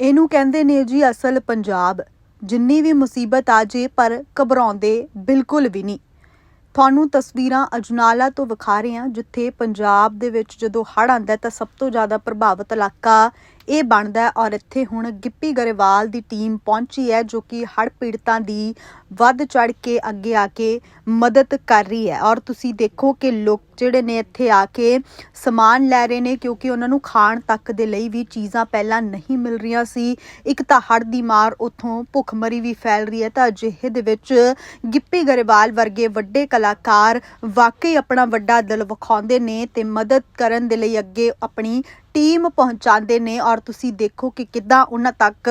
ਇਹਨੂੰ ਕਹਿੰਦੇ ਨੇ ਜੀ ਅਸਲ ਪੰਜਾਬ। ਜਿੰਨੀ ਵੀ ਮੁਸੀਬਤ ਆ ਜੇ, ਪਰ ਘਬਰਾਉਂਦੇ ਬਿਲਕੁਲ ਵੀ ਨਹੀਂ। ਤੁਹਾਨੂੰ ਤਸਵੀਰਾਂ ਅਜਨਾਲਾ ਤੋਂ ਵਿਖਾ ਰਹੇ ਹਾਂ, ਜਿੱਥੇ ਪੰਜਾਬ ਦੇ ਵਿੱਚ ਜਦੋਂ ਹੜ੍ਹ ਆਉਂਦਾ ਤਾਂ ਸਭ ਤੋਂ ਜ਼ਿਆਦਾ ਪ੍ਰਭਾਵਿਤ ਇਲਾਕਾ ਇਹ ਬਣਦਾ ਔਰ ਇੱਥੇ ਹੁਣ ਗਿੱਪੀ ਗਰੇਵਾਲ ਦੀ ਟੀਮ ਪਹੁੰਚੀ ਹੈ ਜੋ ਕਿ ਹੜ੍ਹ ਪੀੜਤਾਂ ਦੀ ਵੱਧ ਚੜ ਕੇ ਅੱਗੇ ਆ ਕੇ ਮਦਦ ਕਰ ਰਹੀ ਹੈ। ਔਰ ਤੁਸੀਂ ਦੇਖੋ ਕਿ ਲੋਕ ਜਿਹੜੇ ਨੇ ਇੱਥੇ ਆ ਕੇ ਸਮਾਨ ਲੈ ਰਹੇ ਨੇ ਕਿਉਂਕਿ ਉਹਨਾਂ ਨੂੰ ਖਾਣ ਤੱਕ ਦੇ ਲਈ ਵੀ ਚੀਜ਼ਾਂ ਪਹਿਲਾਂ ਨਹੀਂ ਮਿਲ ਰਹੀਆਂ ਸੀ। ਇੱਕ ਤਾਂ ਹੜ੍ਹ ਦੀ ਮਾਰ ਉੱਥੋਂ ਭੁੱਖਮਰੀ ਵੀ ਫੈਲ ਰਹੀ ਹੈ ਤਾਂ ਅਜਿਹੇ ਦੇ ਵਿੱਚ ਗਿੱਪੀ ਗਰੇਵਾਲ ਵਰਗੇ ਵੱਡੇ ਕਲਾਕਾਰ ਵਾਕਈ ਆਪਣਾ ਵੱਡਾ ਦਿਲ ਵਿਖਾਉਂਦੇ ਨੇ ਤੇ ਮਦਦ ਕਰਨ ਦੇ ਲਈ ਅੱਗੇ ਆਪਣੀ ਟੀਮ ਪਹੁੰਚਾਉਂਦੇ ਨੇ ਔਰ ਤੁਸੀਂ ਦੇਖੋ ਕਿ ਕਿੱਦਾਂ ਉਹਨਾਂ ਤੱਕ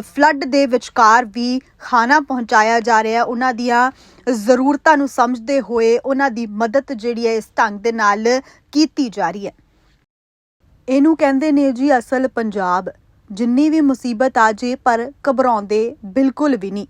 ਫਲੱਡ ਦੇ ਵਿਚਕਾਰ ਵੀ ਖਾਣਾ ਪਹੁੰਚਾਇਆ ਜਾ ਰਿਹਾ ਉਹਨਾਂ ਦੀਆਂ ਜ਼ਰੂਰਤਾਂ ਨੂੰ ਸਮਝਦੇ ਹੋਏ ਉਹਨਾਂ ਦੀ ਮਦਦ ਜਿਹੜੀ ਹੈ ਇਸ ਢੰਗ ਦੇ ਨਾਲ ਕੀਤੀ ਜਾ ਰਹੀ ਹੈ। ਇਹਨੂੰ ਕਹਿੰਦੇ ਨੇ ਜੀ ਅਸਲ ਪੰਜਾਬ। ਜਿੰਨੀ ਵੀ ਮੁਸੀਬਤ ਆ ਜੇ, ਪਰ ਘਬਰਾਉਂਦੇ ਬਿਲਕੁਲ ਵੀ ਨਹੀਂ।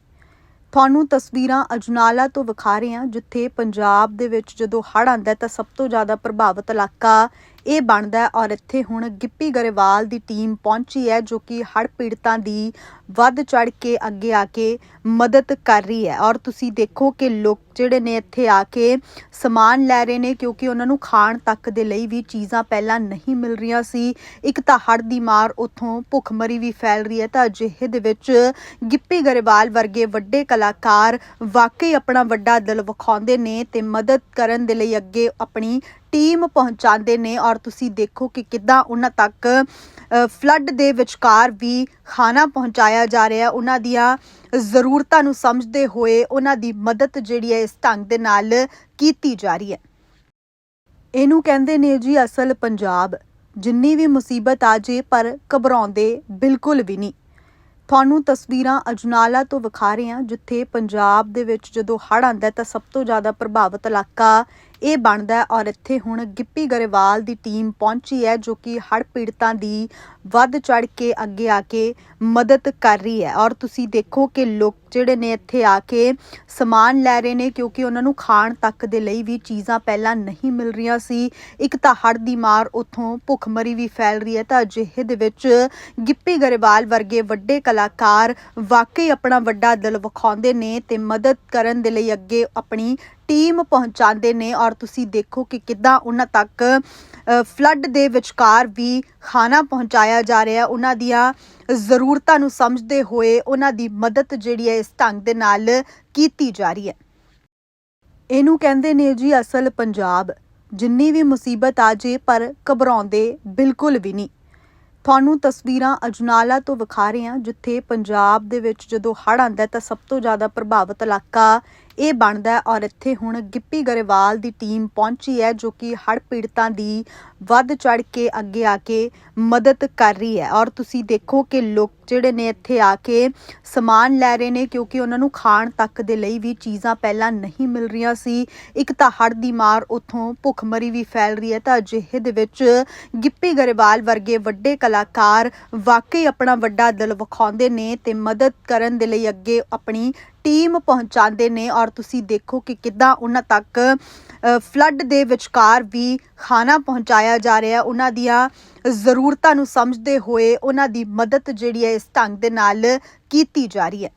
ਤੁਹਾਨੂੰ ਤਸਵੀਰਾਂ ਅਜਨਾਲਾ ਤੋਂ ਵਿਖਾ ਰਹੇ ਹਾਂ, ਜਿੱਥੇ ਪੰਜਾਬ ਦੇ ਵਿੱਚ ਜਦੋਂ ਹੜ੍ਹ ਆਉਂਦਾ ਤਾਂ ਸਭ ਤੋਂ ਜ਼ਿਆਦਾ ਪ੍ਰਭਾਵਿਤ ਇਲਾਕਾ ਇਹ ਬਣਦਾ ਔਰ ਇੱਥੇ ਹੁਣ ਗਿੱਪੀ ਗਰੇਵਾਲ ਦੀ ਟੀਮ ਪਹੁੰਚੀ ਹੈ ਜੋ ਕਿ ਹੜ੍ਹ ਪੀੜਤਾਂ ਦੀ ਵੱਧ ਚੜ ਕੇ ਅੱਗੇ ਆ ਕੇ ਮਦਦ ਕਰ ਰਹੀ ਹੈ। ਔਰ ਤੁਸੀਂ ਦੇਖੋ ਕਿ ਲੋਕ ਜਿਹੜੇ ਨੇ ਇੱਥੇ ਆ ਕੇ ਸਮਾਨ ਲੈ ਰਹੇ ਨੇ ਕਿਉਂਕਿ ਉਹਨਾਂ ਨੂੰ ਖਾਣ ਤੱਕ ਦੇ ਲਈ ਵੀ ਚੀਜ਼ਾਂ ਪਹਿਲਾਂ ਨਹੀਂ ਮਿਲ ਰਹੀਆਂ ਸੀ। ਇੱਕ ਤਾਂ ਹੜ੍ਹ ਦੀ ਮਾਰ ਉੱਥੋਂ ਭੁੱਖਮਰੀ ਵੀ ਫੈਲ ਰਹੀ ਹੈ ਤਾਂ ਅਜਿਹੇ ਦੇ ਵਿੱਚ ਗਿੱਪੀ ਗਰੇਵਾਲ ਵਰਗੇ ਵੱਡੇ ਕਲਾਕਾਰ ਵਾਕਈ ਆਪਣਾ ਵੱਡਾ ਦਿਲ ਵਿਖਾਉਂਦੇ ਨੇ ਤੇ ਮਦਦ ਕਰਨ ਦੇ ਲਈ ਅੱਗੇ ਆਪਣੀ ਟੀਮ ਪਹੁੰਚਾਉਂਦੇ ਨੇ ਔਰ ਤੁਸੀਂ ਦੇਖੋ ਕਿ ਕਿੱਦਾਂ ਉਹਨਾਂ ਤੱਕ ਫਲੱਡ ਦੇ ਵਿਚਕਾਰ ਵੀ ਖਾਣਾ ਪਹੁੰਚਾਇਆ ਜਾ ਰਿਹਾ। ਉਹਨਾਂ ਦੀਆਂ ਜ਼ਰੂਰਤਾਂ ਨੂੰ ਸਮਝਦੇ ਹੋਏ ਉਹਨਾਂ ਦੀ ਮਦਦ ਜਿਹੜੀ ਹੈ ਇਸ ਢੰਗ ਦੇ ਨਾਲ ਕੀਤੀ ਜਾ ਰਹੀ ਹੈ। ਇਹਨੂੰ ਕਹਿੰਦੇ ਨੇ ਜੀ ਅਸਲ ਪੰਜਾਬ। ਜਿੰਨੀ ਵੀ ਮੁਸੀਬਤ ਆ ਜੇ, ਪਰ ਘਬਰਾਉਂਦੇ ਬਿਲਕੁਲ ਵੀ ਨਹੀਂ। ਤੁਹਾਨੂੰ ਤਸਵੀਰਾਂ ਅਜਨਾਲਾ ਤੋਂ ਵਿਖਾ ਰਹੇ ਹਾਂ, ਜਿੱਥੇ ਪੰਜਾਬ ਦੇ ਵਿੱਚ ਜਦੋਂ ਹੜ੍ਹ ਆਉਂਦਾ ਤਾਂ ਸਭ ਤੋਂ ਜ਼ਿਆਦਾ ਪ੍ਰਭਾਵਿਤ ਇਲਾਕਾ ਇਹ ਬਣਦਾ ਔਰ ਇੱਥੇ ਹੁਣ ਗਿੱਪੀ ਗਰੇਵਾਲ ਦੀ ਟੀਮ ਪਹੁੰਚੀ ਹੈ ਜੋ ਕਿ ਹੜ੍ਹ ਪੀੜਤਾਂ ਦੀ ਵੱਧ ਚੜ ਕੇ ਅੱਗੇ ਆ ਕੇ ਮਦਦ ਕਰ ਰਹੀ ਹੈ। ਔਰ ਤੁਸੀਂ ਦੇਖੋ ਕਿ ਲੋਕ ਜਿਹੜੇ ਨੇ ਇੱਥੇ ਆ ਕੇ ਸਮਾਨ ਲੈ ਰਹੇ ਨੇ ਕਿਉਂਕਿ ਉਹਨਾਂ ਨੂੰ ਖਾਣ ਤੱਕ ਦੇ ਲਈ ਵੀ ਚੀਜ਼ਾਂ ਪਹਿਲਾਂ ਨਹੀਂ ਮਿਲ ਰਹੀਆਂ ਸੀ। ਇੱਕ ਤਾਂ ਹੜ੍ਹ ਦੀ ਮਾਰ ਉੱਥੋਂ ਭੁੱਖਮਰੀ ਵੀ ਫੈਲ ਰਹੀ ਹੈ ਤਾਂ ਅਜਿਹੇ ਦੇ ਵਿੱਚ ਗਿੱਪੀ ਗਰੇਵਾਲ ਵਰਗੇ ਵੱਡੇ ਕਲਾਕਾਰ ਵਾਕਈ ਆਪਣਾ ਵੱਡਾ ਦਿਲ ਵਿਖਾਉਂਦੇ ਨੇ ਤੇ ਮਦਦ ਕਰਨ ਦੇ ਲਈ ਅੱਗੇ ਆਪਣੀ ਟੀਮ ਪਹੁੰਚਾਉਂਦੇ ਨੇ ਔਰ ਤੁਸੀਂ ਦੇਖੋ ਕਿ ਕਿੱਦਾਂ ਉਹਨਾਂ ਤੱਕ ਫਲੱਡ ਦੇ ਵਿਚਕਾਰ ਵੀ ਖਾਣਾ ਪਹੁੰਚਾਇਆ ਜਾ ਰਿਹਾ। ਉਹਨਾਂ ਦੀਆਂ ਜ਼ਰੂਰਤਾਂ ਨੂੰ ਸਮਝਦੇ ਹੋਏ ਉਹਨਾਂ ਦੀ ਮਦਦ ਜਿਹੜੀ ਹੈ ਇਸ ਢੰਗ ਦੇ ਨਾਲ ਕੀਤੀ ਜਾ ਰਹੀ ਹੈ। ਇਹਨੂੰ ਕਹਿੰਦੇ ਨੇ ਜੀ ਅਸਲ ਪੰਜਾਬ। ਜਿੰਨੀ ਵੀ ਮੁਸੀਬਤ ਆ ਜੇ, ਪਰ ਘਬਰਾਉਂਦੇ ਬਿਲਕੁਲ ਵੀ ਨਹੀਂ। ਤੁਹਾਨੂੰ ਤਸਵੀਰਾਂ ਅਜਨਾਲਾ ਤੋਂ ਵਿਖਾ ਰਹੇ ਹਾਂ, ਜਿੱਥੇ ਪੰਜਾਬ ਦੇ ਵਿੱਚ ਜਦੋਂ ਹੜ੍ਹ ਆਉਂਦਾ ਤਾਂ ਸਭ ਤੋਂ ਜ਼ਿਆਦਾ ਪ੍ਰਭਾਵਿਤ ਇਲਾਕਾ ਇਹ ਬਣਦਾ ਔਰ ਇੱਥੇ ਹੁਣ ਗਿੱਪੀ ਗਰੇਵਾਲ ਦੀ ਟੀਮ ਪਹੁੰਚੀ ਹੈ ਜੋ ਕਿ ਹੜ੍ਹ ਪੀੜਤਾਂ ਦੀ ਵੱਧ ਚੜ ਕੇ ਅੱਗੇ ਆ ਕੇ ਮਦਦ ਕਰ ਰਹੀ ਹੈ। ਔਰ ਤੁਸੀਂ ਦੇਖੋ ਕਿ ਲੋਕ ਜਿਹੜੇ ਨੇ ਇੱਥੇ ਆ ਕੇ ਸਮਾਨ ਲੈ ਰਹੇ ਨੇ ਕਿਉਂਕਿ ਉਹਨਾਂ ਨੂੰ ਖਾਣ ਤੱਕ ਦੇ ਲਈ ਵੀ ਚੀਜ਼ਾਂ ਪਹਿਲਾਂ ਨਹੀਂ ਮਿਲ ਰਹੀਆਂ ਸੀ। ਇੱਕ ਤਾਂ ਹੜ੍ਹ ਦੀ ਮਾਰ ਉੱਥੋਂ ਭੁੱਖਮਰੀ ਵੀ ਫੈਲ ਰਹੀ ਹੈ ਤਾਂ ਅਜਿਹੇ ਦੇ ਵਿੱਚ ਗਿੱਪੀ ਗਰੇਵਾਲ ਵਰਗੇ ਵੱਡੇ ਕਲਾਕਾਰ ਵਾਕਈ ਆਪਣਾ ਵੱਡਾ ਦਿਲ ਵਿਖਾਉਂਦੇ ਨੇ ਤੇ ਮਦਦ ਕਰਨ ਦੇ ਲਈ ਅੱਗੇ ਆਪਣੀ ਟੀਮ ਪਹੁੰਚਾਉਂਦੇ ਨੇ ਔਰ ਤੁਸੀਂ ਦੇਖੋ ਕਿ ਕਿੱਦਾਂ ਉਹਨਾਂ ਤੱਕ ਫਲੱਡ ਦੇ ਵਿਚਕਾਰ ਵੀ ਖਾਣਾ ਪਹੁੰਚਾਇਆ ਜਾ ਰਿਹਾ ਉਹਨਾਂ ਦੀਆਂ ਜ਼ਰੂਰਤਾਂ ਨੂੰ ਸਮਝਦੇ ਹੋਏ ਉਹਨਾਂ ਦੀ ਮਦਦ ਜਿਹੜੀ ਹੈ ਇਸ ਢੰਗ ਦੇ ਨਾਲ ਕੀਤੀ ਜਾ ਰਹੀ ਹੈ।